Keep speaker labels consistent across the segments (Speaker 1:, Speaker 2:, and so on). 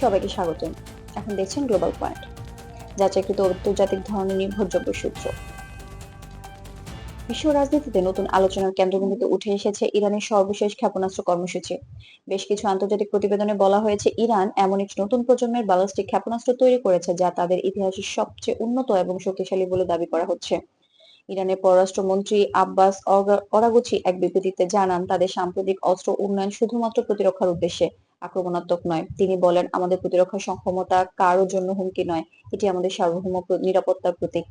Speaker 1: সবাইকে স্বাগতম। এখন দেখছেন গ্লোবাল পয়েন্ট যাচাইকৃত আন্তর্জাতিক ধরনের নির্ভরযোগ্য সূত্র। বিশ্ব রাজনীতিতে নতুন আলোচনার কেন্দ্রবিন্দুতে উঠে এসেছে ইরানের সর্বশেষ ক্ষেপণাস্ত্র কর্মসূচি। বেশ কিছু আন্তর্জাতিক প্রতিবেদনে বলা হয়েছে, ইরান এমন একটি নতুন প্রজন্মের ব্যালিস্টিক ক্ষেপণাস্ত্র তৈরি করেছে যা তাদের ইতিহাসের সবচেয়ে উন্নত এবং শক্তিশালী বলে দাবি করা হচ্ছে। ইরানের পররাষ্ট্রমন্ত্রী আব্বাস অরাগুচি এক বিবৃতিতে জানান, তাদের সাম্প্রতিক অস্ত্র উন্নয়ন শুধুমাত্র প্রতিরক্ষার উদ্দেশ্যে আক্রমণাত্মক নয়। তিনি বলেন, আমাদের প্রতিরক্ষা সক্ষমতা কারও জন্য হুমকি নয়। এটি আমাদের সার্বভৌম নিরাপত্তার প্রতীক।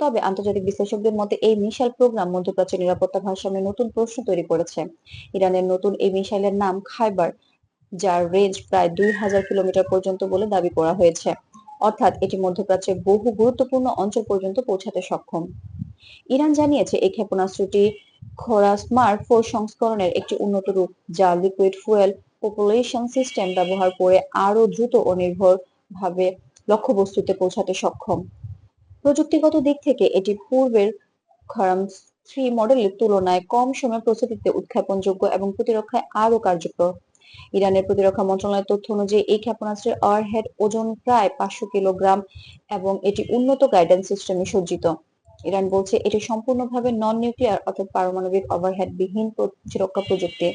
Speaker 1: তবে আন্তর্জাতিক বিশ্লেষকদের মতে, এই মিসাইল প্রোগ্রাম মধ্যপ্রাচ্যের নিরাপত্তা ভারসাম্যে নতুন প্রশ্ন তৈরি করেছে। ইরানের নতুন এই মিসাইলের নাম খাইবার, যার রেঞ্জ প্রায় দুই হাজার কিলোমিটার পর্যন্ত বলে দাবি করা হয়েছে। অর্থাৎ এটি মধ্যপ্রাচ্যের বহু গুরুত্বপূর্ণ অঞ্চল পর্যন্ত পৌঁছাতে সক্ষম। ইরান জানিয়েছে, এই ক্ষেপণাস্ত্রটি খোরা স্মার্ট ফোর সংস্করণের একটি উন্নত রূপ, যা লিকুইড ফুয়েল পপুলেশন সিস্টেম ব্যবহার করে আরও দ্রুত ও নির্ভরভাবে লক্ষ্যবস্তুতে পৌঁছাতে সক্ষম। প্রযুক্তিগত দিক থেকে এটি পূর্বের খরাম থ্রি মডেলের তুলনায় কম সময় প্রস্তুতিতে উৎক্ষেপণযোগ্য এবং প্রতিরক্ষায় আরও কার্যকর। ইরানের প্রতিরক্ষা মন্ত্রণালয়ের তথ্য অনুযায়ী, এই ক্ষেপণাস্ত্রের ওয়ারহেড ওজন প্রায় পাঁচশো কিলোগ্রাম এবং এটি উন্নত গাইডেন্স সিস্টেমে সজ্জিত। ইরান বলছে, এটি সম্পূর্ণভাবে নন নিউক্লিয়ার অর্থাৎ পারমাণবিক ওভারহেড বিহীন প্রতিরক্ষা প্রযুক্তি।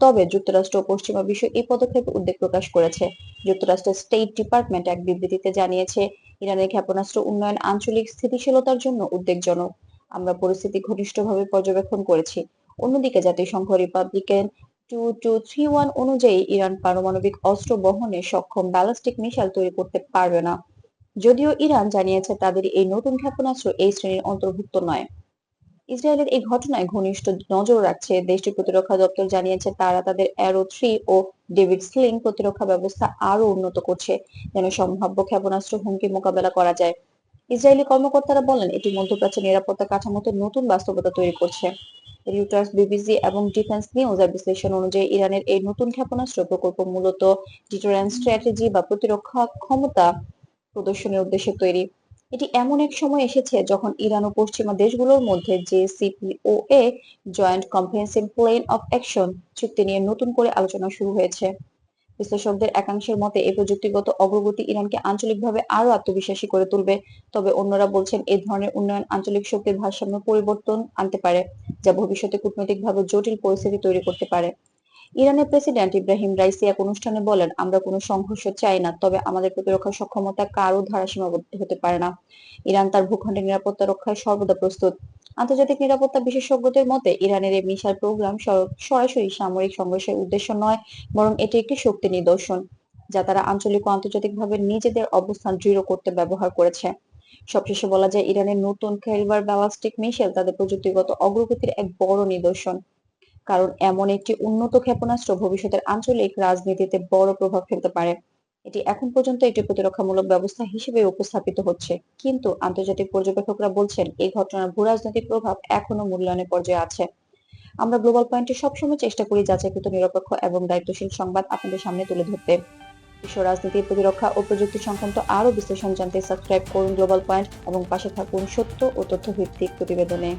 Speaker 1: তবে যুক্তরাষ্ট্র ও পশ্চিমা বিশ্ব এই পদক্ষেপে উদ্বেগ প্রকাশ করেছে। যুক্তরাষ্ট্রের স্টেট ডিপার্টমেন্ট এক বিবৃতিতে জানিয়েছে, ইরানের ক্ষেপণাস্ত্র উন্নয়ন আঞ্চলিক স্থিতিশীলতার জন্য উদ্বেগজনক। আমরা পরিস্থিতি ঘনিষ্ঠভাবে পর্যবেক্ষণ করেছি। অন্যদিকে জাতিসংঘ Republican two two three one অনুযায়ী ইরান পারমাণবিক অস্ত্র বহনে সক্ষম ব্যালিস্টিক মিসাইল তৈরি করতে পারবে না। যদিও ইরান জানিয়েছে তাদের এই নতুন ক্ষেপণাস্ত্র এই শ্রেণির অন্তর্ভুক্ত নয়। ইসরায়েলের এই ঘটনায় ঘনিষ্ঠ নজর রাখছে দেশটির প্রতিরক্ষা দপ্তর, জানিয়েছে তারা। তাদের অ্যারো থ্রি ও ডেভিড স্লিং প্রতিরক্ষা ব্যবস্থা আরও উন্নত করছে যেন সম্ভাব্য ক্ষেপণাস্ত্র হুমকি মোকাবেলা করা যায়। ইসরায়েলি কর্মকর্তারা বলেন, এটি মধ্যপ্রাচ্যের নিরাপত্তা কাঠামোতে নতুন বাস্তবতা তৈরি করছে। রিউটার্স বিবিসি এবং ডিফেন্স নিউজ এর বিশ্লেষণ অনুযায়ী, ইরানের এই নতুন ক্ষেপণাস্ত্র প্রকল্প মূলত ডিটারেন্স স্ট্র্যাটেজি বা প্রতিরক্ষা ক্ষমতা প্রদর্শনের উদ্দেশ্যে তৈরি। এটি এমন এক সময় এসেছে যখন ইরান ও পশ্চিমা দেশগুলোর মধ্যে JCPOA Joint Comprehensive Plan of Action চুক্তি নিয়ে নতুন করে আলোচনা শুরু হয়েছে। বিশ্লেষকদের একাংশের মতে এই প্রযুক্তিগত অগ্রগতি ইরানকে আঞ্চলিকভাবে আরও আত্মবিশ্বাসী করে তুলবে, তবে অন্যরা বলছেন এই ধরনের উন্নয়ন আঞ্চলিক শক্তির ভারসাম্য পরিবর্তন আনতে পারে, যা ভবিষ্যতে কূটনৈতিকভাবে জটিল পরিস্থিতি তৈরি করতে পারে। ইরানের প্রেসিডেন্ট ইব্রাহিম রাইসি এক অনুষ্ঠানে বলেন, আমরা কোনো সংঘর্ষ চাই না, তবে আমাদের প্রতিরক্ষা সক্ষমতা কারও ধারা সীমাবদ্ধ হতে পারে না। ইরান তার ভূখণ্ডের নিরাপত্তা রক্ষায় সর্বদা প্রস্তুত। আন্তর্জাতিক নিরাপত্তা বিশেষজ্ঞদের মতে, ইরানের এই মিসাইল প্রোগ্রাম সরাসরি সামরিক সংঘর্ষের উদ্দেশ্য নয়, বরং এটি একটি শক্তি নিদর্শন, যা তারা আঞ্চলিক ও আন্তর্জাতিকভাবে নিজেদের অবস্থান দৃঢ় করতে ব্যবহার করেছে। সবশেষে বলা যায়, ইরানের নতুন খেলবার ব্যালাস্টিক মিসাইল তাদের প্রযুক্তিগত অগ্রগতির এক বড় নিদর্শন। কারণ এমন একটি উন্নত ক্ষেপণাস্ত্র ভবিষ্যতের আঞ্চলিক রাজনীতিতে বড় প্রভাব ফেলতে পারে। এটি এখন পর্যন্ত একটি প্রতিরক্ষামূলক ব্যবস্থা হিসেবে উপস্থাপিত হচ্ছে। কিন্তু আন্তর্জাতিক পর্যবেক্ষকরা বলছেন, এই ঘটনার ভূরাজনৈতিক প্রভাব এখনও মূল্যায়নের পর্যায়ে আছে। আমরা গ্লোবাল পয়েন্টে সবসময় চেষ্টা করি যাচাইকৃত, নিরপেক্ষ এবং দায়িত্বশীল সংবাদ আপনাদের সামনে তুলে ধরতে। বিশ্ব রাজনীতি, প্রতিরক্ষা ও প্রযুক্তি সংক্রান্ত আরও বিশ্লেষণ জানতে সাবস্ক্রাইব করুন গ্লোবাল পয়েন্ট এবং পাশে থাকুন সত্য ও তথ্য ভিত্তিক প্রতিবেদনে।